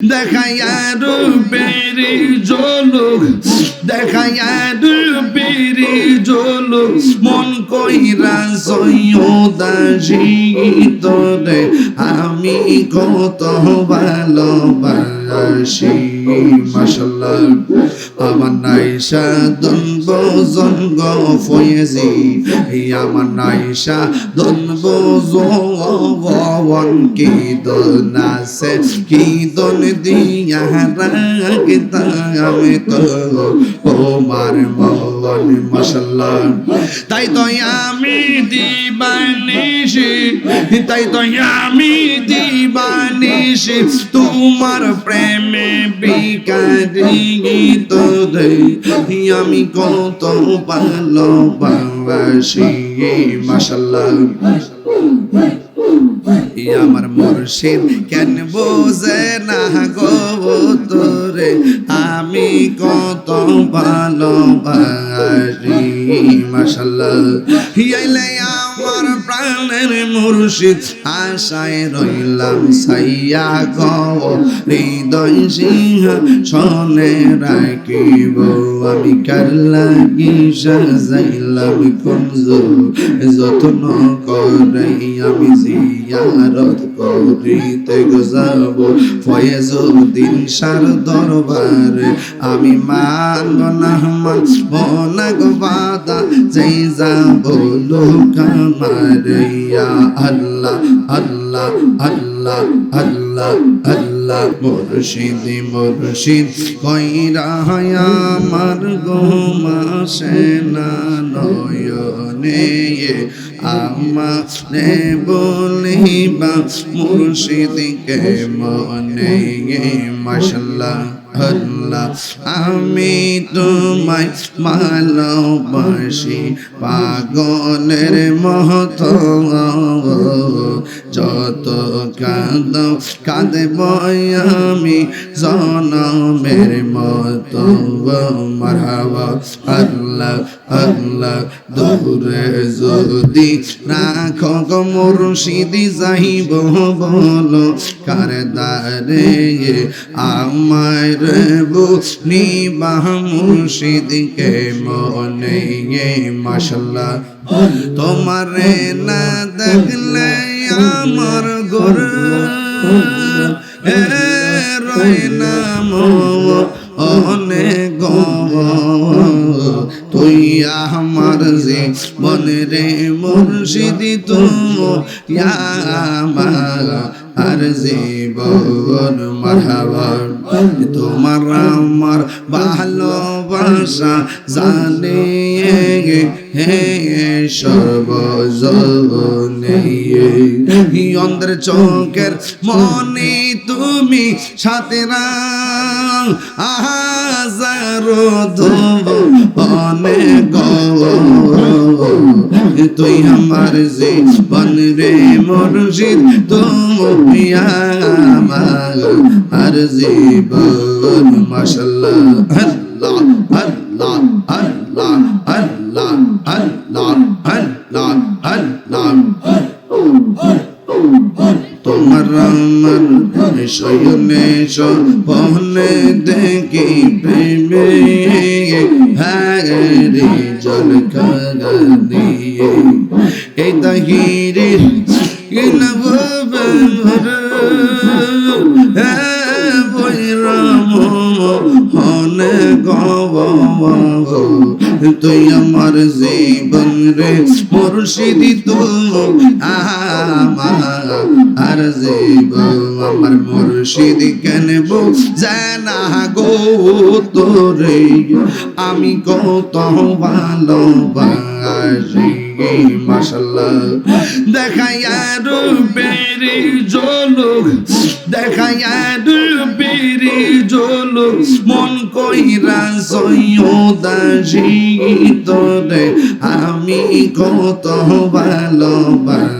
দেখাইয়া রূপের জলুক দেখাইয়া রূপের জলুক মন কইরা সৈয়দাসিত রে আমি কত ভালোবাসি মাশাল্লাহ আমার নাইশা দনব জঙ্গ ফয়েজি আমার নাইশা দনব জওয়ান কি দনাসে কি দন দিয়া আমি তো তোমার মন মাশাল্লাহ তাই তো আমি দিবানিশি, তাই তো আমি দিবানিশি, তোমার প্রেমে বিকারি তো আমি কত ভালোবাসি মাশাল্লাহ আমার মুর্শিদ, কেন বোঝে না গো তোরে আমি কত ভালোবাসি মাসাল্লাহ হিয়াইলে আমার প্রাণের মুর্শিদ আশায় রইলাম সাইয়া গো হৃদয় সিংহ রাখিব। আমি কার সাজাইলাম যত্ন করে আমি জিয়ারত করিতে যাব ফয়েজুদ্দিন সার দরবারে আমি মানব না মানব না গো বাদা, যেই যাব লোক আমার ইয়া আল্লাহ আল্লাহ আল্লাহ আল্লাহ আল্লাহ মুর্শিদ মুর্শিদ কইরা আমার গোমাসে না নয়নে আমারে বলিবা মুর্শিদকে মনে মাশাল্লাহ আল্লাহ, আমি তোমায় ভালোবাসি। পাগলের মহত যত কাঁদ, কাঁদব আমি জনমের মত। মারহাবা, আল্লাহ আল্লাহ, দূরে যদি রাখো গো মুর্শিদি, যাইব বলো কার দারে আমায় বুনি বাহ মুর্শিদকে মনে মাশাল্লাহ। তোমারে না দেখলে আমার এ রয় নাম অনেক তুই আমার যে মনে রে মুর্শিদি তুমি আমার জীবন। মারহাবার তোমার আমার ভালোবাসা জানে হে সর্বজনে অন্ধ্র চোখের মনে তুমি সাথে আহাজারো অনেক তুই আমার জীবন রে মুর্শিদ তুমি আমার আর জীবন মাশাল্লাহ আল্লাহ আল্লাহ আল্লাহ আল্লাহ আল্লাহ আল্লাহ আল্লাহ তোমার আমার শয়নে সপনে দেখি প্রেমে হারি জল খাগা দিয়ে এই তাহিরে হে বৈরাম হনে গব তুই আমার জীবন রে মুর্শিদি তুই আমার জীবন আমার মুর্শিদ কেন জানা গো তোরে? আমি কত ভালোবাসি মাশাল্লাহ দেখাইয়া রূপের জলুক দেখাইয়া রূপের জলুক মন কইরা সৈয়দাসিত রে। আমি কত ভালোবাসি।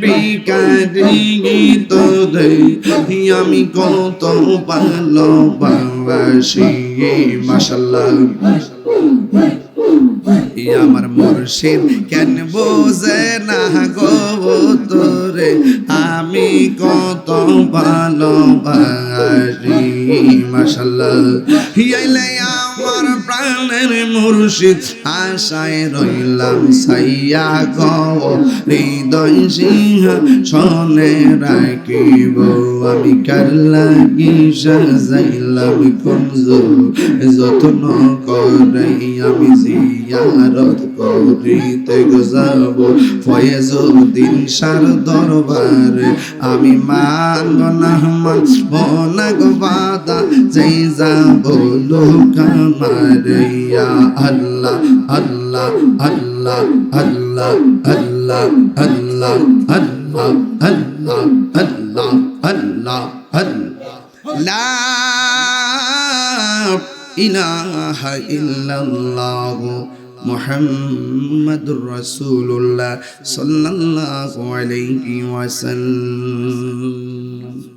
বিকারি তো আমি কত ভালোবাসি মাশাল্লাহ ই আমার মুর্শিদ কেন বোঝে না গো তোরে আমি কত ভালোবাসি হিয়াইলে আমার প্রাণের মুর্শিদ আশায় রইলাম সাইয়া গো, হৃদয় সিংহ শোনে রাখিব। আমি কার লাগি সাজাইলাম কুঞ্জ, যত্ন করে আমি জিয়ারত করিতে যাব। ফয়েজুদ্দিন সার দরবারে আমি মানব না মানব না গো বাদা যেই যাব লোকামারিয়া আল্লাহ আল্লাহ আল্লাহ আল্লাহ আল্লাহ আল্লাহ আল্লাহ আল্লাহ আল্লাহ আল্লাহ আল্লাহ লা ইলাহা ইল্লাল্লাহ মুহাম্মাদুর রাসূলুল্লাহ সাল্লাল্লাহু আলাইহি ওয়াসাল্লাম